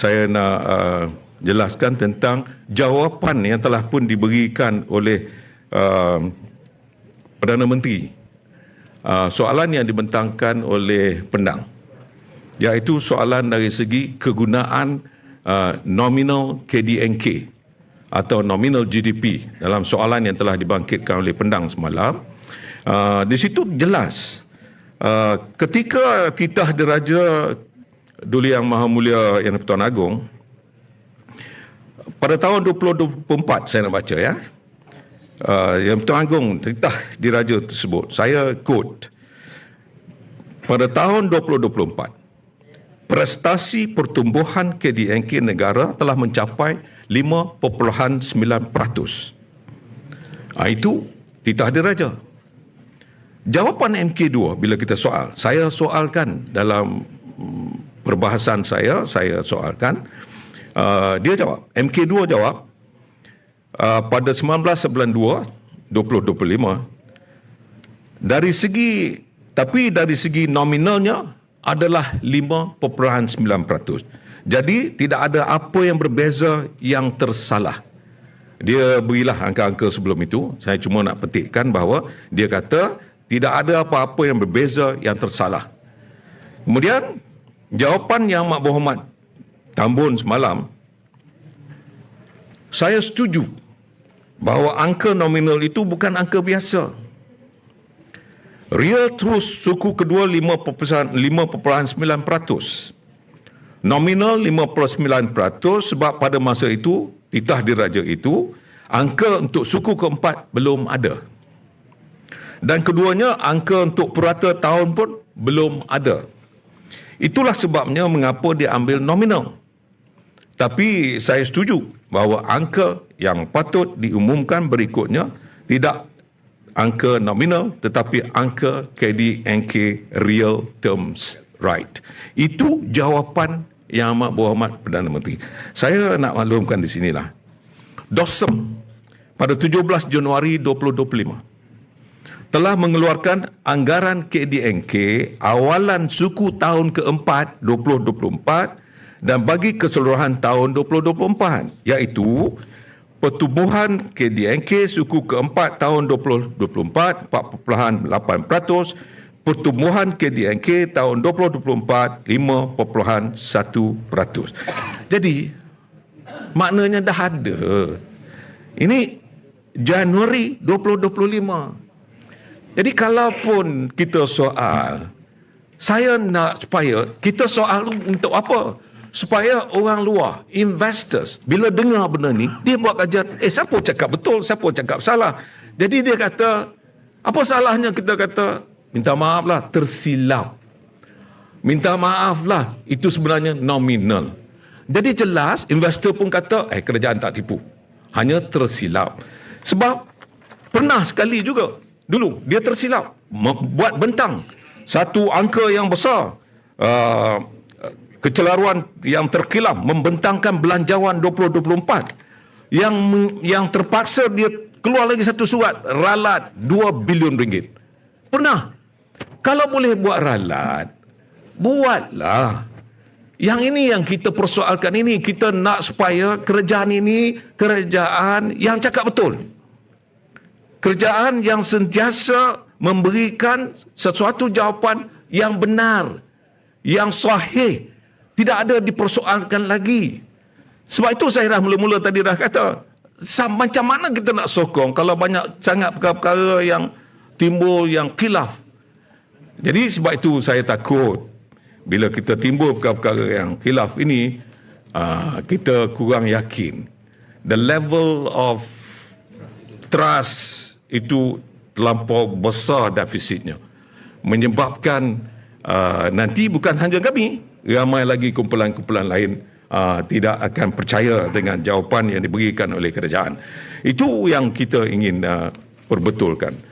saya nak uh, jelaskan tentang jawapan yang telah pun diberikan oleh uh, Perdana Menteri. Uh, soalan yang dibentangkan oleh pendang iaitu soalan dari segi kegunaan uh, nominal KDNK atau nominal GDP dalam soalan yang telah dibangkitkan oleh pendang semalam. Uh, di situ jelas uh, ketika titah diraja Duli Yang Maha Mulia Yang Pertuan Agong pada tahun 2024 saya nak baca ya uh, Yang Pertuan Agong titah diraja tersebut saya quote pada tahun 2024 prestasi pertumbuhan KDNK negara telah mencapai 5.9%. Ha, itu titah diraja. Jawapan MK2 bila kita soal, saya soalkan dalam perbahasan saya, saya soalkan, uh, dia jawab, MK2 jawab, uh, pada 1992, 2025, dari segi, tapi dari segi nominalnya, adalah 5.9%. Jadi tidak ada apa yang berbeza yang tersalah. Dia berilah angka-angka sebelum itu. Saya cuma nak petikkan bahawa dia kata tidak ada apa-apa yang berbeza yang tersalah. Kemudian jawapan yang Mak Muhammad Tambun semalam saya setuju bahawa angka nominal itu bukan angka biasa. Real terus suku kedua 5.9%. Nominal 59% sebab pada masa itu, titah diraja itu, angka untuk suku keempat belum ada. Dan keduanya, angka untuk purata tahun pun belum ada. Itulah sebabnya mengapa dia ambil nominal. Tapi saya setuju bahawa angka yang patut diumumkan berikutnya tidak angka nominal tetapi angka KDNK real terms right. Itu jawapan yang amat berhormat Perdana Menteri. Saya nak maklumkan di sinilah. DOSEM pada 17 Januari 2025 telah mengeluarkan anggaran KDNK awalan suku tahun keempat 2024 dan bagi keseluruhan tahun 2024 iaitu pertumbuhan KDNK suku keempat tahun 2024 4.8%, pertumbuhan KDNK tahun 2024 5.1%. Jadi maknanya dah ada. Ini Januari 2025. Jadi kalaupun kita soal saya nak supaya kita soal untuk apa? supaya orang luar, investors, bila dengar benda ni, dia buat kajian, eh siapa cakap betul, siapa cakap salah. Jadi dia kata, apa salahnya kita kata, minta maaf lah, tersilap. Minta maaf lah, itu sebenarnya nominal. Jadi jelas, investor pun kata, eh kerajaan tak tipu. Hanya tersilap. Sebab, pernah sekali juga, dulu, dia tersilap. Buat bentang. Satu angka yang besar. Uh, kecelaruan yang terkilap membentangkan belanjawan 2024 yang yang terpaksa dia keluar lagi satu surat ralat 2 bilion ringgit. Pernah. Kalau boleh buat ralat, buatlah. Yang ini yang kita persoalkan ini kita nak supaya kerajaan ini kerajaan yang cakap betul. Kerajaan yang sentiasa memberikan sesuatu jawapan yang benar, yang sahih tidak ada dipersoalkan lagi. Sebab itu saya dah mula-mula tadi dah kata, macam mana kita nak sokong kalau banyak sangat perkara-perkara yang timbul yang khilaf. Jadi sebab itu saya takut bila kita timbul perkara-perkara yang khilaf ini, ah, kita kurang yakin. The level of trust itu terlampau besar defisitnya. Menyebabkan uh, nanti bukan hanya kami, ramai lagi kumpulan-kumpulan lain uh, tidak akan percaya dengan jawapan yang diberikan oleh kerajaan. Itu yang kita ingin uh, perbetulkan.